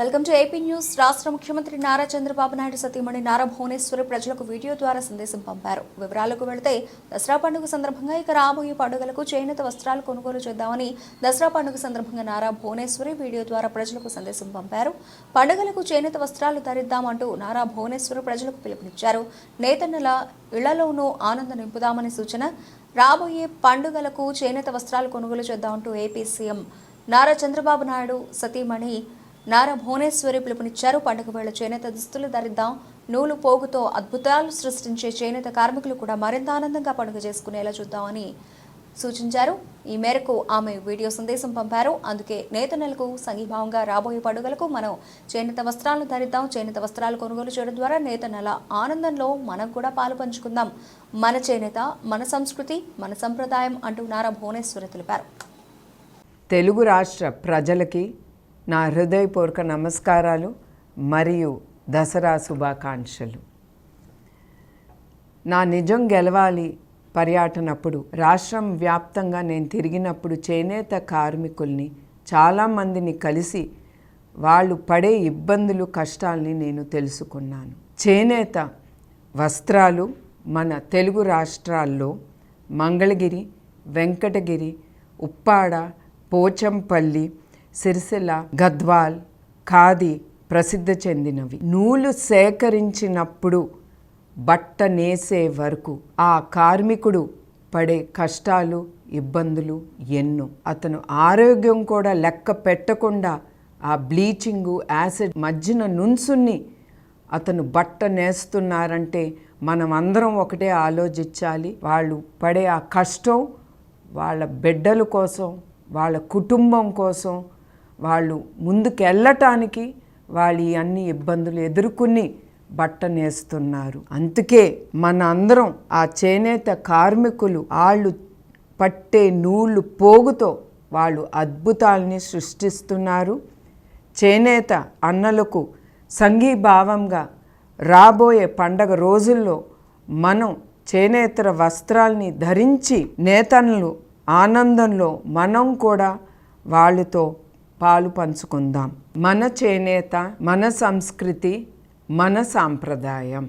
Welcome to AP news. రాష్ట్ర ముఖ్యమంత్రి నారా చంద్రబాబు నాయుడు సతీమణి నారా భువనేశ్వరి ప్రజలకు వీడియో ద్వారా సందేశం పంపారు. వివరాలకు వెళితే దసరా పండుగ సందర్భంగా ఇక రాబోయే పండుగలకు చేనేత వస్త్రాలు కొనుగోలు చేద్దామని దసరా పండుగ సందర్భంగా నారా భువనేశ్వరి వీడియో ద్వారా ప్రజలకు సందేశం పంపారు. పండుగలకు చేనేత వస్త్రాలు ధరిద్దామంటూ నారా భువనేశ్వరి ప్రజలకు పిలుపునిచ్చారు. నేతన్నల ఇళ్ళలోనూ ఆనందం నింపుదామని సూచన రాబోయే పండుగలకు చేనేత వస్త్రాలు కొనుగోలు చేద్దామంటూ ఏపీ సీఎం నారా చంద్రబాబు నాయుడు సతీమణి నారా భువనేశ్వరి పిలుపునిచ్చారు పండుగ వేళ చేనేత దుస్తులు ధరిద్దాం. నూలు పోగుతో అద్భుతాలు సృష్టించే చేనేత కార్మికులు కూడా మరింత ఆనందంగా పండుగ చేసుకునేలా చూద్దామని సూచించారు. ఈ మేరకు ఆమె వీడియో సందేశం పంపారు. అందుకే నేత నెలకు సంఘీభావంగా రాబోయే పండుగలకు మనం చేనేత వస్త్రాలను ధరిద్దాం. చేనేత వస్త్రాలు కొనుగోలు చేయడం ద్వారా నేత నెల ఆనందంలో మనం కూడా పాలు పంచుకుందాం. మన చేనేత మన సంస్కృతి మన సంప్రదాయం అంటూ నారా భువనేశ్వరి తెలిపారు. తెలుగు రాష్ట్ర ప్రజలకి నా హృదయపూర్వక నమస్కారాలు మరియు దసరా శుభాకాంక్షలు. నా నిజం గెలవాలి పర్యటనప్పుడు రాష్ట్రం వ్యాప్తంగా నేను తిరిగినప్పుడు చేనేత కార్మికుల్ని చాలామందిని కలిసి వాళ్ళు పడే ఇబ్బందులు కష్టాల్ని నేను తెలుసుకున్నాను. చేనేత వస్త్రాలు మన తెలుగు రాష్ట్రాల్లో మంగళగిరి వెంకటగిరి ఉప్పాడ పోచంపల్లి సిరిసిల్ల గద్వాల్ ఖాదీ ప్రసిద్ధి చెందినవి. నూలు సేకరించినప్పుడు బట్ట నేసే వరకు ఆ కార్మికుడు పడే కష్టాలు ఇబ్బందులు ఎన్నో. అతను ఆరోగ్యం కూడా లెక్క పెట్టకుండా ఆ బ్లీచింగు యాసిడ్ మధ్యన నుంచుని అతను బట్ట నేస్తున్నారంటే మనం అందరం ఒకటే ఆలోచించాలి. వాళ్ళు పడే ఆ కష్టం వాళ్ళ బిడ్డల కోసం వాళ్ళ కుటుంబం కోసం వాళ్ళు ముందుకు వెళ్ళటానికి వాళ్ళు ఈ అన్ని ఇబ్బందులు ఎదుర్కొని బట్ట నేస్తున్నారు. అందుకే మన అందరం ఆ చేనేత కార్మికులు వాళ్ళు పట్టే నూళ్ళు పోగుతో వాళ్ళు అద్భుతాల్ని సృష్టిస్తున్నారు. చేనేత అన్నలకు సంఘీభావంగా రాబోయే పండగ రోజుల్లో మనం చేనేతర వస్త్రాల్ని ధరించి నేతన్లు ఆనందంలో మనం కూడా వాళ్ళతో పాలు పంచుకుందాం. మన చేనేత మన సంస్కృతి మన సాంప్రదాయం.